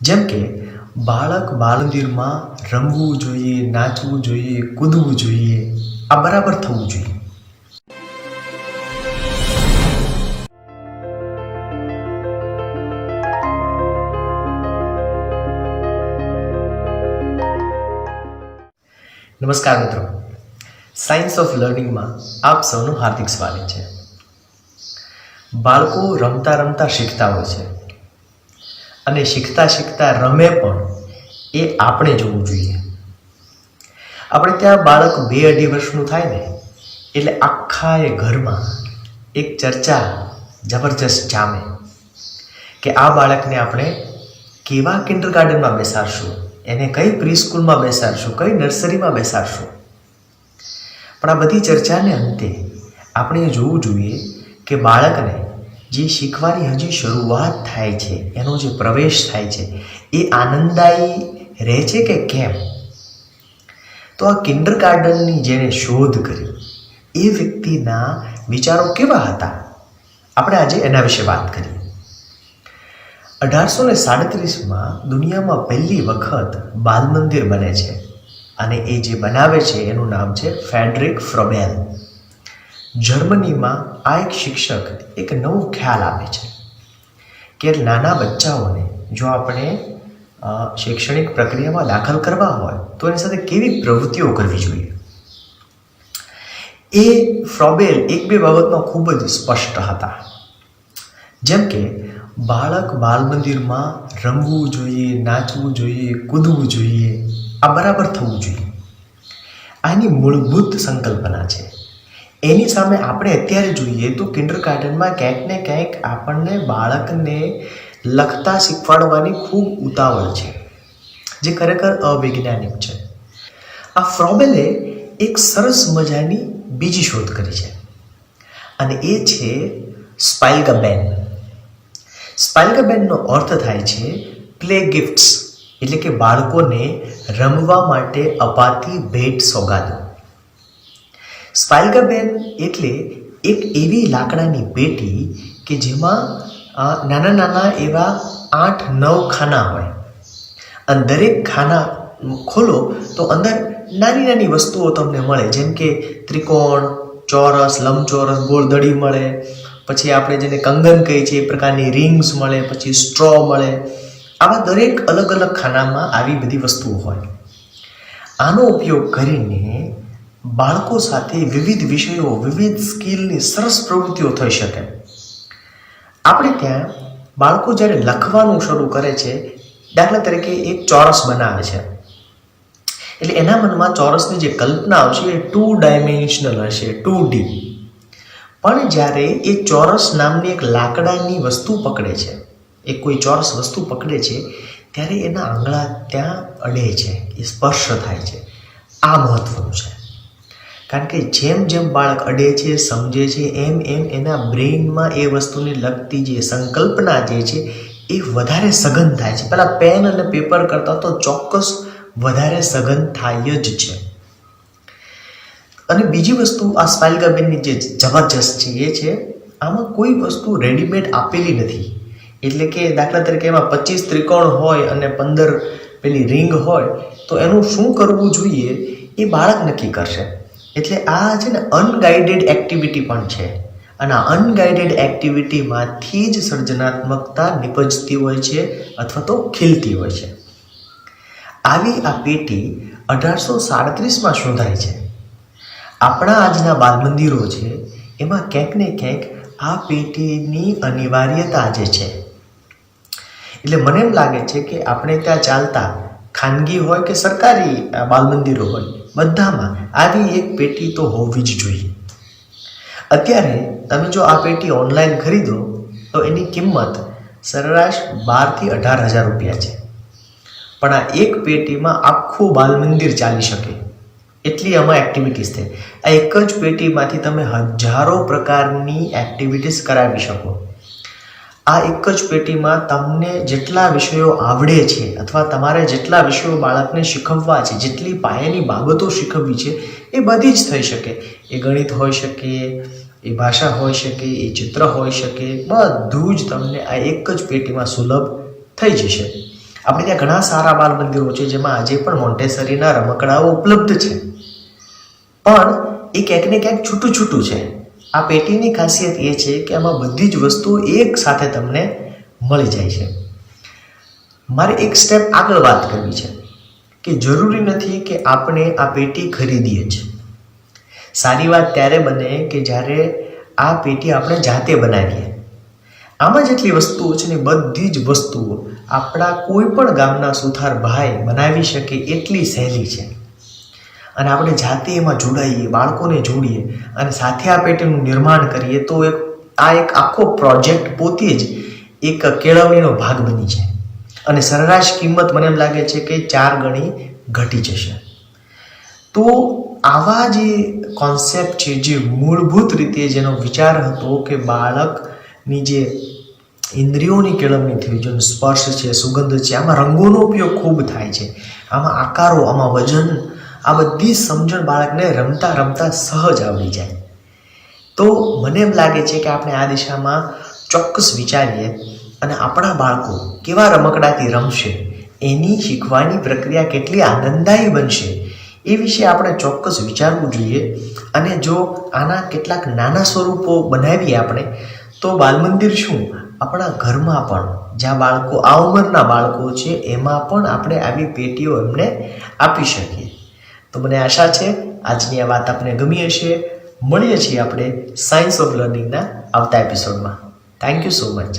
જેમ કે બાળક બાલમંદિરમાં રમવું જોઈએ, નાચવું જોઈએ, કૂદવું જોઈએ, આ બરાબર થવું જોઈએ. નમસ્કાર મિત્રો. સાયન્સ ઓફ લર્નિંગમાં આપ સૌનું હાર્દિક સ્વાગત છે. બાળકો રમતા રમતા શીખતા હોય છે. અને શીખતા શીખતા રમે પણ, એ આપણે જોવું જોઈએ. આપણે ત્યાં બાળક બે અઢી વર્ષનું થાય ને, એટલે આખા એ ઘરમાં એક ચર્ચા જબરજસ્ત જામે કે આ બાળકને આપણે કેવા કિન્ડર ગાર્ડનમાં બેસાડશું, એને કઈ પ્રી સ્કૂલમાં બેસાડશું, કઈ નર્સરીમાં બેસાડશું? પણ આ બધી ચર્ચાને અંતે આપણે જોવું જોઈએ કે બાળકને જે શીખવાની હજી શરૂઆત થાય છે, એનો જે પ્રવેશ થાય છે, એ આનંદદાયી રહે છે કે કેમ? તો આ કિન્ડર ગાર્ડનની જેણે શોધ કરી, એ વ્યક્તિના વિચારો કેવા હતા? આપણે આજે એના વિશે વાત કરીએ. અઢારસો ને સાડત્રીસમાં દુનિયામાં પહેલી વખત બાલ મંદિર બને છે અને એ જે બનાવે છે, એનું નામ છે ફેડરિક ફ્રોબેલ જર્મનીમાં આ એક શિક્ષક એક નવો ખ્યાલ આપે છે કે નાના બચ્ચાઓને જો આપણે શૈક્ષણિક પ્રક્રિયામાં દાખલ કરવા હોય, તો એની સાથે કેવી પ્રવૃત્તિઓ કરવી જોઈએ? એ ફ્રોબેલ એક બે બાબતમાં ખૂબ જ સ્પષ્ટ હતા. જેમ કે, બાળક બાલ મંદિરમાં રમવું જોઈએ, નાચવું જોઈએ, કૂદવું જોઈએ, આ બરાબર થવું જોઈએ. આની મૂળભૂત સંકલ્પના છે. એની સામે આપણે અત્યારે જોઈએ તો કિન્ડર ગાર્ડનમાં ક્યાંક ને ક્યાંક આપણને બાળકને લખતા શીખવાડવાની ખૂબ ઉતાવળ છે, જે ખરેખર અવૈજ્ઞાનિક છે. આ ફ્રોબેલે એક સરસ મજાની બીજી શોધ કરી છે, અને એ છે સ્પાઇલગબેન. સ્પાઇલગબેનનો અર્થ થાય છે પ્લે ગિફ્ટ્સ, એટલે કે બાળકોને રમવા માટે અપાતી ભેટ સોગાદો. સ્પાઇલગબેન એટલે એક એવી લાકડાની પેટી કે જેમાં નાના નાના એવા આઠ નવ ખાના હોય. અને દરેક ખાના ખોલો તો અંદર નાની નાની વસ્તુઓ તમને મળે. જેમ કે ત્રિકોણ, ચોરસ, લંબચોરસ ગોળદડી મળે. પછી આપણે જેને કંગન કહીએ છીએ એ પ્રકારની રિંગ્સ મળે, પછી સ્ટ્રો મળે. આવા દરેક અલગ અલગ ખાનામાં આવી બધી વસ્તુઓ હોય. આનો ઉપયોગ કરીને બાળકો સાથે વિવિધ વિષયો, વિવિધ સ્કિલની સરસ પ્રવૃત્તિઓ થઈ શકે. આપણે ત્યાં બાળકો જ્યારે લખવાનું શરૂ કરે છે, દાખલા તરીકે એક ચોરસ બનાવે છે. એટલે એના મનમાં ચોરસની જે કલ્પના આવશે એ ટુ ડાયમેન્શનલ હશે ટુ ડી પણ જ્યારે એ ચોરસ નામની એક લાકડાની વસ્તુ પકડે છે એ કોઈ ચોરસ વસ્તુ પકડે છે, ત્યારે એના આંગળા ત્યાં અડે છે, એ સ્પર્શ થાય છે. આ મહત્વનું છે. કારણ કે જેમ જેમ બાળક અડે છે, સમજે છે, એમ એમ એના બ્રેઇનમાં એ વસ્તુને લગતી જે સંકલ્પના જે છે એ વધારે સઘન થાય છે. પહેલાં પેન અને પેપર કરતાં તો ચોક્કસ વધારે સઘન થાય જ છે. અને બીજી વસ્તુ આ સ્પાઇલગાબેનની જે જબરજસ્ત છે એ છે, આમાં કોઈ વસ્તુ રેડીમેડ આપેલી નથી. એટલે કે દાખલા તરીકે એમાં પચીસ ત્રિકોણ હોય અને પંદર પેલી રિંગ હોય, તો એનું શું કરવું જોઈએ એ બાળક નક્કી કરશે. એટલે આ છે ને અનગાઇડેડ એક્ટિવિટી પણ છે. અને આ અનગાઇડેડ એક્ટિવિટીમાંથી જ સર્જનાત્મકતા નિપજતી હોય છે અથવા તો ખીલતી હોય છે. આવી આ પેટી અઢારસો સાડત્રીસમાં શોધાય છે. આપણા આજના બાલ મંદિરો છે, એમાં ક્યાંક ને ક્યાંક આ પેટીની અનિવાર્યતા જે છે. એટલે મને એમ લાગે છે કે આપણે ત્યાં ચાલતા ખાનગી હોય કે સરકારી બાલ મંદિરો હોય, બધામાં આવી એક પેટી તો હોવી જ જોઈએ. અત્યારે તમે જો આ પેટી ઓનલાઈન ખરીદો, તો એની કિંમત સરેરાશ બારથી અઢાર હજાર રૂપિયા છે. પણ આ એક પેટીમાં આખું બાલ મંદિર ચાલી શકે. એટલી આમાં એક્ટિવિટીઝ છે આ એક જ પેટીમાંથી તમે હજારો પ્રકારની એક્ટિવિટીઝ કરાવી શકો. આ એક જ પેટીમાં તમને જેટલા વિષયો આવડે છે અથવા તમારે જેટલા વિષયો બાળકને શીખવવા છે, જેટલી પાયાની બાબતો શીખવવી છે, એ બધી જ થઈ શકે. એ ગણિત હોઈ શકે, એ ભાષા હોઈ શકે, એ ચિત્ર હોઈ શકે, બધું જ તમને આ એક જ પેટીમાં સુલભ થઈ જશે. આપણે ત્યાં ઘણા સારા બાલ મંદિરો છે, જેમાં આજે પણ મોન્ટેસરીના રમકડાઓ ઉપલબ્ધ છે. પણ એ ક્યાંક ને ક્યાંક છૂટું છૂટું છે. આ પેટીની ખાસિયત એ છે કે આમાં બધી જ વસ્તુઓ એક સાથે તમને મળી જાય છે. મારે એક સ્ટેપ આગળ વાત કરવી છે કે જરૂરી નથી કે આપણે આ પેટી ખરીદીએ જ. સારી વાત ત્યારે બને કે જ્યારે આ પેટી આપણે જાતે બનાવીએ. આમાં જેટલી વસ્તુઓ છે ને બધી જ વસ્તુઓ આપણા કોઈ પણ ગામના સુથાર ભાઈ બનાવી શકે એટલી સહેલી છે. અને આપણે જાતે એમાં જોડાઈએ, બાળકોને જોડીએ અને સાથે આ પેટીનું નિર્માણ કરીએ, તો એક, આ એક આખો પ્રોજેક્ટ પોતે જ એક કેળવણીનો ભાગ બની જાય. અને સરેરાશ કિંમત મને એમ લાગે છે કે ચાર ગણી ઘટી જશે. તો આવા જે કોન્સેપ્ટ છે, જે મૂળભૂત રીતે જેનો વિચાર હતો કે બાળકની જે ઇન્દ્રિયોની કેળવણી થવી જોઈએ સ્પર્શ છે, સુગંધ છે, આમાં રંગોનો ઉપયોગ ખૂબ થાય છે. આમાં આકારો, આમાં વજન આ બધી સમજણ બાળકને રમતા રમતા સહજ આવડી જાય. તો મને એમ લાગે છે કે આપણે આ દિશામાં ચોક્કસ વિચારીએ અને આપણા બાળકો કેવા રમકડાથી રમશે, એની શીખવાની પ્રક્રિયા કેટલી આનંદદાયી બનશે, એ વિશે આપણે ચોક્કસ વિચારવું જોઈએ. અને જો આના કેટલાક નાના સ્વરૂપો બનાવીએ આપણે, તો બાલમંદિર શું? આપણા ઘરમાં પણ જ્યાં બાળકો, આ ઉંમરના બાળકો છે, એમાં પણ આપણે આવી પેટીઓ એમને આપી શકીએ. તો મને આશા છે, આજની આ વાત આપને ગમી હશે. મળીએ છીએ આપણે સાયન્સ ઓફ લર્નિંગના આવતા એપિસોડમાં થેન્ક યુ સો મચ